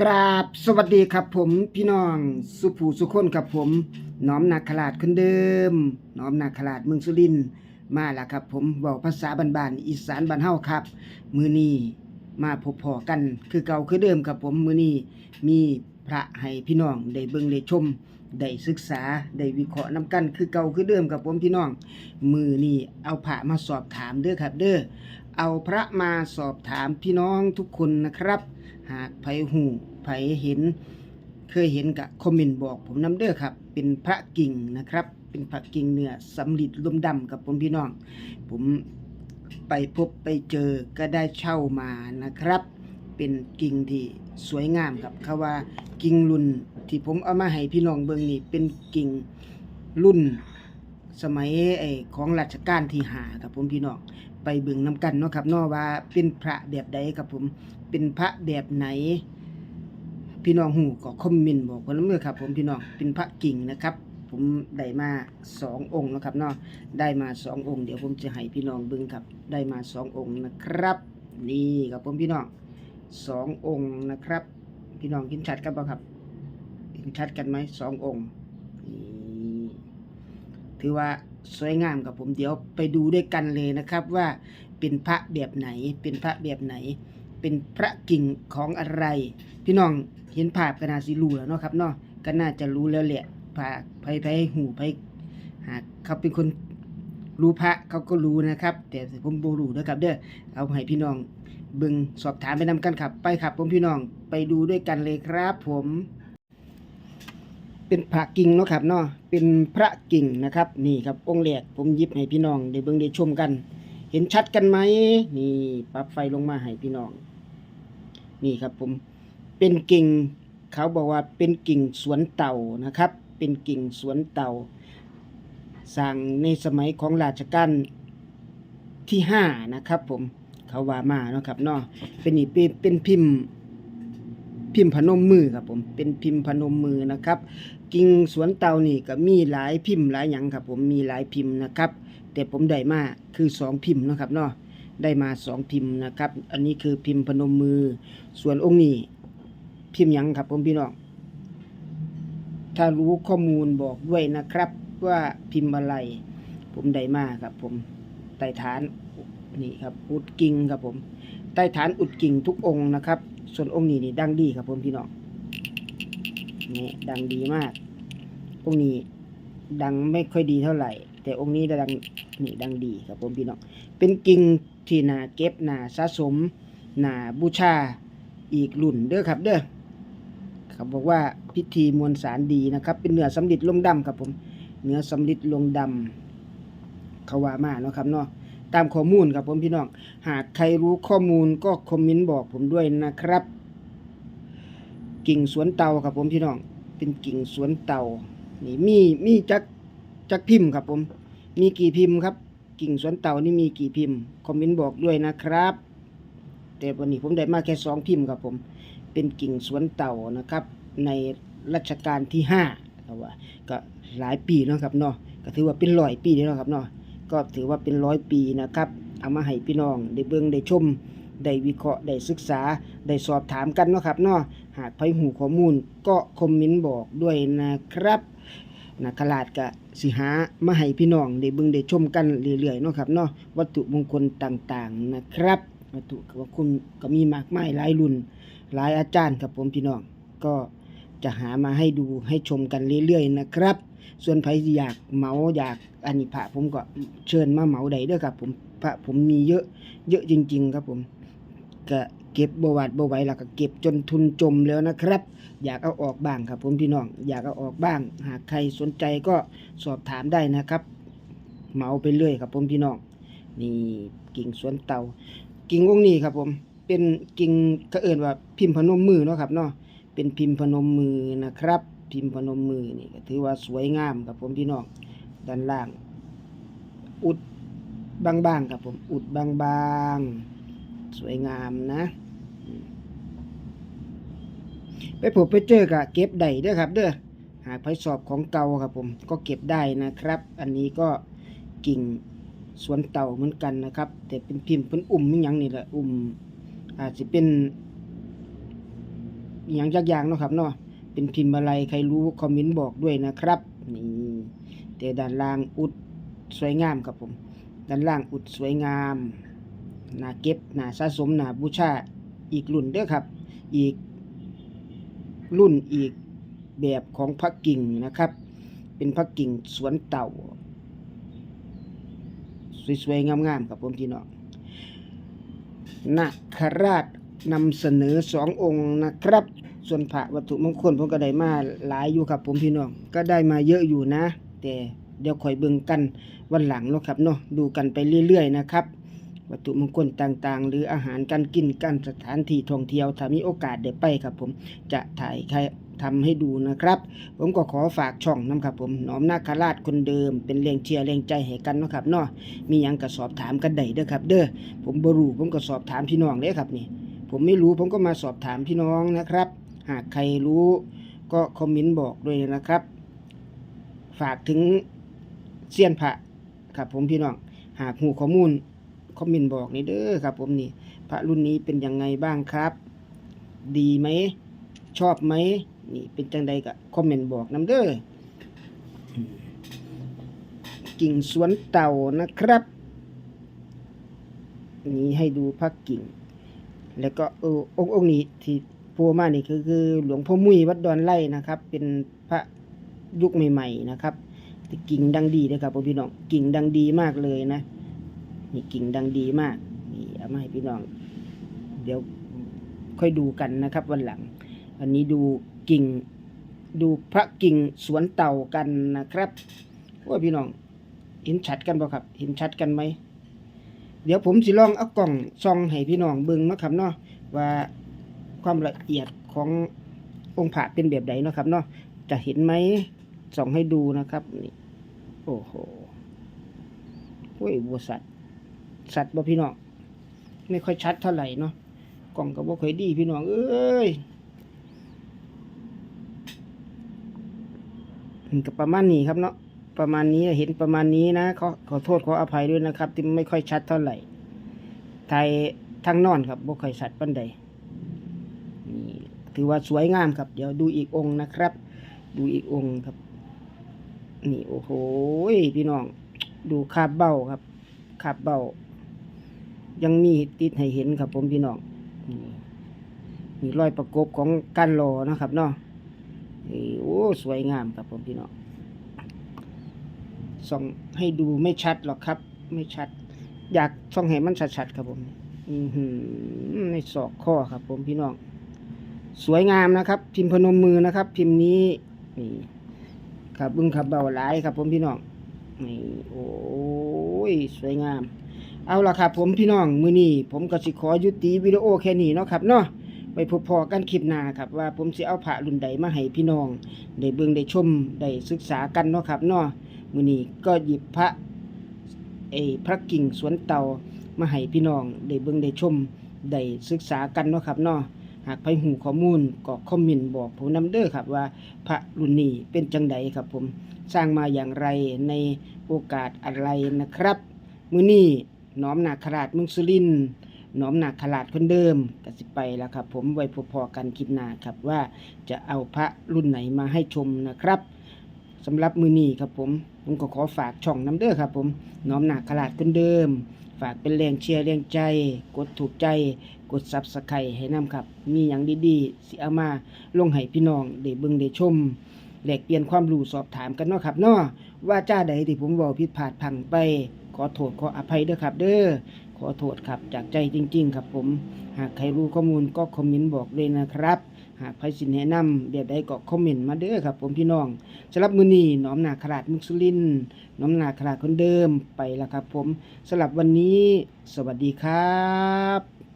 กราบสวัสดีครับผมพี่น้องสุภูสุคนครับผมน้อมนาคราชคนเดิมน้อมนาคราชเมืองสุรินมาแล้วครับ ผมบอกภาษาบ้านๆอีสานบ้านเฮาครับ มือนี้มาพบพอกัน คือเก่าคือเดิมครับผมมือนี้มีพระให้พี่น้องได้เบิ่งได้ชมได้ศึกษาได้วิเคราะห์นํกัน คือเก่าคือเดิมครับผมพี่น้อง มือนี้เอาพระมาสอบถามเด้อครับ เด้อเอาพระมาสอบถามพี่น้องทุกคนนะครับ หากไผหู ไผเห็น เคยเห็นกะคอมเมนต์บอกผมน้ำเด้อครับ เป็นพระกิ่งนะครับ เป็นพระกิ่งเนื้อสำลิดลมดำกับผมพี่น้อง ผมไปพบไปเจอก็ได้เช่ามานะครับ เป็นกิ่งที่สวยงามครับเขาว่ากิ่งรุ่นที่ผมเอามาให้พี่น้องเบิ่งนี่เป็นกิ่งรุ่นสมัยไอ้ของรัชกาลที่หาครับผมพี่น้องไปเบิ่งน้กันเนาะครับเนาะว่าเป็นพระแบบใดครับผมเป็นพระแบบไหน พี่น้องหูก็คอมเมนต์บอกผมแล้วเมื่อครับ ผมพี่น้องเป็นพระกิ่งนะครับ ผมได้มาสององค์นะครับเนาะได้มาสององค์เดี๋ยวผมจะให้พี่น้องบิ่งครับ ได้มาสององค์นะครับ นี่ครับผมพี่น้องสององค์นะครับ พี่น้องเห็นชัดกันเปล่าครับเห็นชัดกันไหมสององค์นี่ถือว่าสวยงามกับผมเดี๋ยวไปดูด้วยกันเลยนะครับว่าเป็นพระแบบไหนเป็นพระแบบไหน เป็นพระกิ่งของอะไร พี่น้องเห็นภาพก็น่าสิรู้แล้วเนาะครับเนาะก็น่าจะรู้แล้วแหละพาไปไปหูไปหากเขาเป็นคนรู้พระเขาก็รู้นะครับ แต่ผมโบรู้นะครับ เด้อเอาให้พี่น้องเบึงสอบถามไปนำกันครับ ไปครับผมพี่น้องไปดูด้วยกันเลยครับผม เป็นพระกิ่งเนาะครับเนาะเป็นพระกิ่งนะครับ นี่ครับองค์แรกผมยิบให้พี่น้องได้เบิ่งได้ชมกัน เห็นชัดกันไหมนี่ปรับไฟลงมาให้พี่น้อง นี่ครับผมเป็นกิ่งเขาบอกว่าเป็นกิ่งสวนเต่านะครับ เป็นกิ่งสวนเต่าสร้างในสมัยของราชการที่ห้านะครับผมเขาว่ามาเนาะครับเนาะเป็นนี่เป็นเป็นพิมพ์พิมพ์พนมมือครับผมเป็นพิมพ์พนมมือนะครับ กิ่งสวนเตานี่ก็มีหลายพิมพ์หลายอย่างครับผมมีหลายพิมพ์นะครับ แต่ผมได้มาคือสองพิมพ์นะครับเนาะ ได้มาสองพิมพ์นะครับ อันนี้คือพิมพ์พนมมือ ส่วนองค์นี้ พิมพ์หยังครับผมพี่น้อง ถ้ารู้ข้อมูลบอกด้วยนะครับ ว่าพิมพ์อะไร ผมได้มาครับ ผมใต้ฐานนี่ครับ อุดกิ่งครับผมใต้ฐานอุดกิ่งทุกองค์นะครับ ส่วนองค์นี้นี่ดังดีครับผมพี่น้องนี่ดังดีมาก องค์นี้ดังไม่ค่อยดีเท่าไหร่ แต่องค์นี้ดังนี่ดังดีครับผมพี่น้อง เป็นกิ่งที่นาเก็บนาสะสมนาบูชาอีกรุ่นเด้อครับเด้อเขาบอกว่าพิธีมวลสารดีนะครับ เป็นเนื้อสำลิดลงดำครับผมเนื้อสำลิดลงดำเขาว่ามาเนาะครับเนาะตามข้อมูลครับผมพี่น้อง หากใครรู้ข้อมูลก็คอมเมนต์บอกผมด้วยนะครับ กิ่งสวนเตาครับผมพี่น้อง เป็นกิ่งสวนเตานี่มีมีจักจักพิมพ์ครับผม มีกี่พิมพ์ครับ กิ่งสวนเต่านี่มีกี่พิมพ์คอมเมนต์บอกด้วยนะครับ แต่วันนี้ผมได้มาแค่สองพิมพ์ครับผม เป็นกิ่งสวนเต่านะครับ ในรัชกาลที่ห้าครับว่าก็หลายปีนะครับเนาะก็ถือว่าเป็นร้อยปีแล้วเนาะครับเนาะก็ถือว่าเป็นร้อยปีนะครับ เอามาให้พี่น้องได้เบิ่งได้ชมได้วิเคราะห์ได้ศึกษาได้สอบถามกันเนาะครับเนาะหากใครหูข้อมูลก็คอมเมนต์บอกด้วยนะครับ นะขลาดกะสิหามาให้พี่น้องได้เบิ่งได้ชมกันเรื่อยๆเนาะครับเนาะวัตถุมงคลต่างๆนะครับ วัตถุมงคลก็มีมากมายหลายรุ่น หลายอาจารย์ครับผมพี่น้องก็จะหามาให้ดูให้ชมกันเรื่อยๆนะครับ ส่วนใครอยากเหมาอยากอันนี้พระผมก็เชิญมาเหมาได้เด้อครับผมพระผมมีเยอะเยอะจริง ๆ ครับผมก็ เก็บบวาดบไหวแล้วก็เก็บจนทุนจมแล้วนะครับ อยากเอาออกบ้างครับผมพี่น้อง อยากเอาออกบ้าง หากใครสนใจก็สอบถามได้นะครับเมาไปเรื่อยครับผมพี่น้อง นี่กิ่งสวนเตา กิ่งวงนี้ครับผม เป็นกิ่งก็เอิ้นว่าพิมพ์พนมมือเนาะครับเนาะ เป็นพิมพ์พนมมือนะครับ พิมพ์พนมมือนี่ก็ถือว่าสวยงามครับผมพี่น้อง ด้านล่าง อุดบางๆครับผม อุดบางๆ สวยงามนะ ไปพบไปเจอกับเก็บได้เด้อครับเด้อหากไปสอบของเก่าครับผมก็เก็บได้นะครับ อันนี้ก็กิ่งสวนเต่าเหมือนกันนะครับ แต่เป็นพิมพ์เป็นอุ่มอหยังนี่แหละอุ่มอาจจะเป็นอย่างจักยางเนาะครับเนาะเป็นพิมพ์อะไรใครรู้คอมเมนต์บอกด้วยนะครับ นี่แต่ด้านล่างอุดสวยงามครับผม ด้านล่างอุดสวยงาม นาเก็บนาสะสมนาบูชาอีกรุ่นเด้อครับ อีกรุ่นอีกแบบของพระกิ่งนะครับ เป็นพระกิ่งสวนเต่า สวยๆงามๆครับผมพี่น้องนาคราชนำเสนอสององค์นะครับ ส่วนพระวัตถุมงคลผมก็ได้มาหลายอยู่ครับผมพี่น้องก็ได้มาเยอะอยู่นะ แต่เดี๋ยวคอยเบิ่งกันวันหลังเนาะครับเนาะดูกันไปเรื่อยๆนะครับ วัตถุมงคลต่างๆ หรืออาหารการกินการสถานที่ท่องเที่ยวถ้ามีโอกาสได้ไปครับผมจะถ่ายใครทำให้ดูนะครับ ผมก็ขอฝากช่องน้ำครับผมน้อมนาคราชคนเดิม เป็นแรงเชียร์แรงใจให้กันนะครับเนาะมีหยังก็สอบถามกันได้เด้อครับ เด้อผมบรูผมก็สอบถามพี่น้องเด้ครับนี่ ผมไม่รู้ผมก็มาสอบถามพี่น้องนะครับ หากใครรู้ก็คอมเมนต์บอกด้วยนะครับ ฝากถึงเซียนพระครับผมพี่น้อง หากหูข้อมูล คอมเมนต์บอกนี่เด้อครับ ผมนี่ พระรุ่นนี้เป็นยังไงบ้างครับ ดีไหม ชอบไหมนี่เป็นจังใดก็คอมเมนต์บอกน้ำเด้อกิ่งสวนเต่านะครับ นี่ให้ดูพระกิ่ง แล้วก็เออองค์องค์นี้ที่โผล่มานี่คือคือหลวงพ่อมุ้ยวัดดอนไร่นะครับ เป็นพระยุคใหม่ ๆ นะครับกิ่งดังดีเลยครับพี่น้องกิ่งดังดีมากเลยนะ นี่กิ่งดังดีมากนี่เอามาให้พี่น้อง เดี๋ยวค่อยดูกันนะครับวันหลังอันนี้ดูกิ่ง ดูพระกิ่งสวนเต่ากันนะครับว่าพี่น้องเห็นชัดกันบ่ครับ เห็นชัดกันไหม เดี๋ยวผมสิลองเอากล่องส่องให้พี่น้องเบิ่งนะครับเนาะว่าความละเอียดขององค์พระเป็นแบบใดนะครับเนาะจะเห็นไหมส่องให้ดูนะครับนี่โอ้โหโอ้ยบัวสัตว์ สัตว์บ่พี่น้องไม่ค่อยชัดเท่าไหร่เนาะกล่องก็บ่ค่อยดีพี่น้องเอ้ยมันก็ประมาณนี้ครับเนาะประมาณนี้เห็นประมาณนี้นะขอขอโทษขออภัยด้วยนะครับ ที่ไม่ค่อยชัดเท่าไหร่ไทยทางนอนครับบ่ค่อยชัดปันใดนี่ถือว่าสวยงามครับ เดี๋ยวดูอีกองค์นะครับ ดูอีกองค์ครับ นี่โอ้โหพี่น้อง ดูคาบเบ้าครับคาบเบ้า ยังมีติดให้เห็นครับ ผมพี่น้องนี่รอยประกบของการรอนะครับเนาะโอ้สวยงามครับผมพี่น้องส่องให้ดูไม่ชัดหรอกครับ ไม่ชัด อยากส่องให้มันชัดๆครับผมอือหือในศอกข้อครับ ผมพี่น้องสวยงามนะครับ พิมพ์พนมมือนะครับ พิมพ์นี้นี่ครับบึ้งขับเบาหลายครับ ผมพี่น้องนี่โอ้ยสวยงาม เอาละครับผมพี่น้องมือนี้ผมก็สิขอยุติวิดีโอแค่นี้เนาะครับเนาะไปพบพอกันคลิปหน้าครับว่าผมสิเอาพระรุ่นใดมาให้พี่น้องได้เบิ่งได้ชมได้ศึกษากันเนาะครับเนาะมือนี้ก็หยิบพระไอ้พระกิ่งสวนเตามาให้พี่น้องได้เบิ่งได้ชมได้ศึกษากันเนาะครับเนาะหากไปหูข้อมูลก็คอมเมนต์บอกผมนำเด้อครับว่าพระรุ่นนี้เป็นจังใดครับผมสร้างมาอย่างไรในโอกาสอะไรนะครับ มือนี้ น้อมนาคราชเมุงสุรินทร์น้อมนาคราชคนเดิมก็สิไปแล้วครับ ผมไว้พอๆกันคลิปหน้าครับว่าจะเอาพระรุ่นไหนมาให้ชมนะครับสำหรับมือนี้ครับผมผมก็ขอฝากช่องน้ำเด้อครับ ผมน้อมนักขลาดคนเดิม ฝากเป็นแรงเชียร์แรงใจ กดถูกใจ กดซับสไครให้น้ำครับ มีอย่างดีๆสิเอามาลงให้พี่น้องได้เบิ่งได้ชมแลกเปลี่ยนความรู้สอบถามกันเนาะครับเนาะว่าจ้าใดที่ผมเว้าผิดพลาดพังไป อโทษขออภัยเด้อครับ เด้อขอโทษครับจากใจจริง ๆ ครับผม หากใครรู้ข้อมูลก็คอมเมนต์บอกเลยนะครับ หากใครสินแนะนำแบบใดก็คอมเมนต์มาเด้อครับ ผมพี่น้องสำหรับมือนีน้อมนาขลาดมุกสุลินน้อมนาขลาดคนเดิมไปแล้วครับ ผมสำหรับวันนี้ สวัสดีครับ